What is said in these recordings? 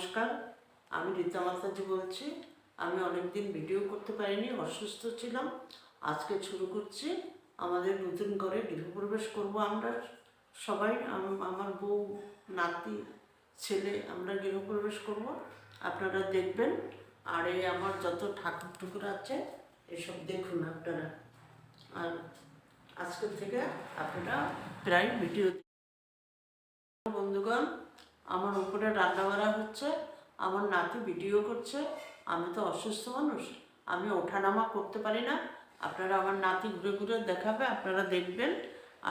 নমস্কার। আমি রীতা মাতাজি বলছি। আমি অনেকদিন ভিডিও করতে পারিনি, অসুস্থ ছিলাম। আজকে শুরু করছি। আমাদের নতুন ঘরে গৃহপ্রবেশ করব আমরা সবাই। আম- আমার বউ, নাতি, ছেলে, আমরা গৃহপ্রবেশ করব। আপনারা দেখবেন। আর এই আমার যত ঠাকুর ঠুকুর আছে, এসব দেখুন আপনারা। আর আজকের থেকে আপনারা প্রায় ভিডিও বন্ধুগণ আমার উপরে রান্না করা হচ্ছে আমার নাতি ভিডিও করছে আমি তো অসুস্থ মানুষ আমি ওঠানামা করতে পারি না। আপনারা আমার নাতি ঘুরে ঘুরে দেখাবে আপনারা দেখবেন।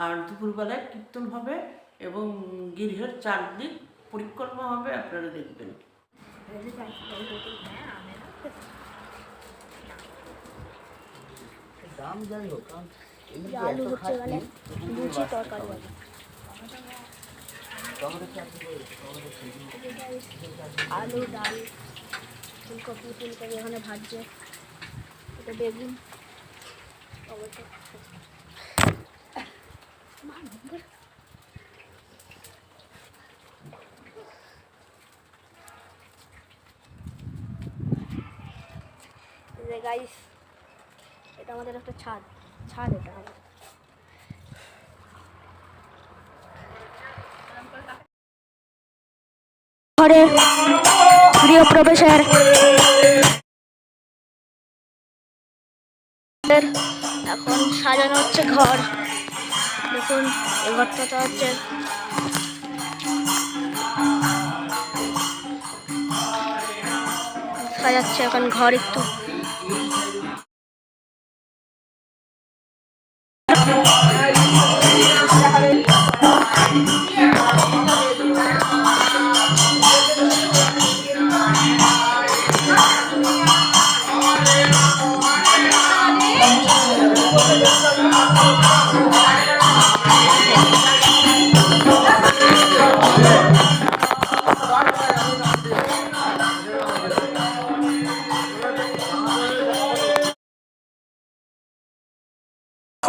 আর দুপুরবেলায় কীর্তন হবে এবং গৃহের চারদিক পরিক্রমা হবে আপনারা দেখবেন। দাম যাই হোক আলু হচ্ছে মানে লুচি তরকারি আলু, ডাল, ফুলকপি ফুলকপি এখানে ভাজছে। এটা বেগুন। যে গাইস এটা আমাদের একটা ছাদ। ছাদ এটা আমাদের। ঘরে প্রিয় প্রবেশের এখন সাজানো হচ্ছে ঘর। দেখুন, এই ঘরটা তো হচ্ছে সাজাচ্ছে এখন ঘর একটু।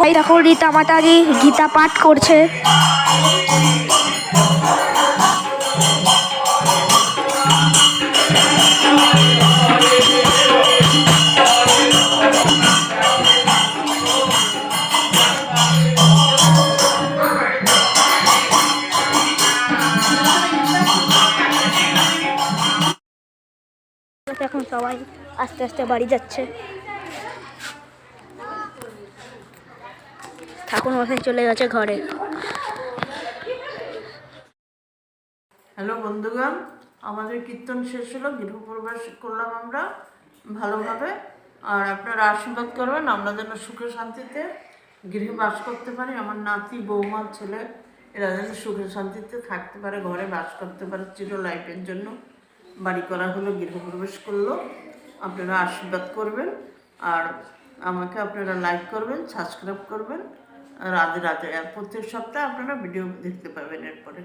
এই দেখো রীতা মাতাজি গীতা পাঠ করছে। এখন সবাই আস্তে আস্তে বাড়ি যাচ্ছে। ঠাকুর মশাই চলে গেছে ঘরে। হ্যালো বন্ধুগণ, আমাদের কীর্তন শেষ হলো, গৃহপ্রবেশ করলাম আমরা ভালোভাবে। আর আপনারা আশীর্বাদ করবেন, আমরা যেন সুখে শান্তিতে গৃহে বাস করতে পারি। আমার নাতি, বৌমা, ছেলে, এরা যেন সুখে শান্তিতে থাকতে পারে, ঘরে বাস করতে পারে, চির লাইফের জন্য। বাড়ি করা হলো, গৃহপ্রবেশ করল। আপনারা আশীর্বাদ করবেন, আর আমাকে আপনারা লাইক করবেন সাবস্ক্রাইব করবেন। রাতে রাতে। প্রত্যেক সপ্তাহে আপনারা ভিডিও দেখতে পাবেন এরপরে।